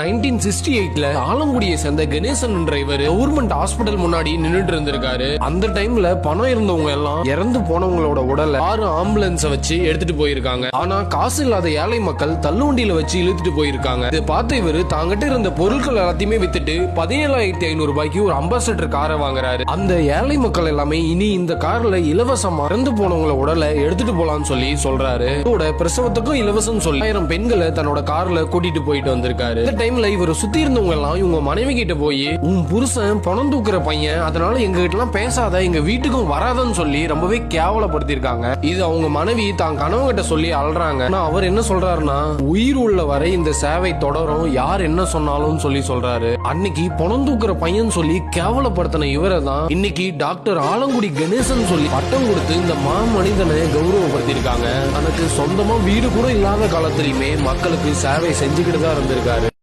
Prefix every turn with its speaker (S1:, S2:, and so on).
S1: Nineteen sixty எயிட்ல ஆலங்குடியை சேர்ந்த கணேசன் என்ற இவர் கவர்மெண்ட் ஹாஸ்பிட்டல் முன்னாடி நின்றுட்டு இருந்திருக்காரு. அந்த டைம்ல பணம் இருந்தவங்க எல்லாம் இறந்து போனவங்களோட உடலை ஆறு ஆம்புலன்ஸ வச்சு எடுத்துட்டு போயிருக்காங்க. ஆனா காசு இல்லாத ஏழை மக்கள் தள்ளுவண்டியில வச்சு இழுத்துட்டு போயிருக்காங்க. இதை பார்த்த இவர் தாங்கிட்ட இருந்த பொருட்கள் எல்லாத்தையுமே வித்துட்டு பதினேழாயிரத்தி ஐநூறு ரூபாய்க்கு ஒரு அம்பாசடர் காரை வாங்குறாரு. அந்த ஏழை மக்கள் எல்லாமே இனி இந்த கார்ல இலவசமா இறந்து போனவங்கள உடலை எடுத்துட்டு போலாம்னு சொல்லி சொல்றாரு. பிரசவத்துக்கும் இலவசம் சொல்லி ஆயிரம் பெண்களை தன்னோட கார்ல கூட்டிட்டு போயிட்டு வந்திருக்காரு. டைம்ல இவர் சுத்தி இருந்தவங்க எல்லாம் இவங்க மனைவி கிட்ட போய் உன் புருஷன் பணம் தூக்குற பையன் அதனால எங்க கிட்ட எல்லாம் பேசாத எங்க வீட்டுக்கும் வராதன்னு சொல்லி ரொம்பவே கேவலப்படுத்திருக்காங்க இது அவங்க மனைவி தான் கணவன் சொல்லி அல்றாங்க ஆனா அவர் என்ன சொல்றாருன்னா உயிர் உள்ள வரை இந்த சேவை தொடரும். யார் என்ன சொன்னாலும் சொல்லி சொல்றாரு. அன்னைக்கு பணம் தூக்குற பையன் சொல்லி கேவலப்படுத்தின இவரை தான் இன்னைக்கு டாக்டர் ஆலங்குடி கணேசன் சொல்லி பட்டம் கொடுத்து இந்த மா மனிதனை கௌரவப்படுத்தியிருக்காங்க. தனக்கு சொந்தமா வீடு கூட இல்லாத காலத்திலுமே மக்களுக்கு சேவை செஞ்சுக்கிட்டு தான் இருந்திருக்காரு.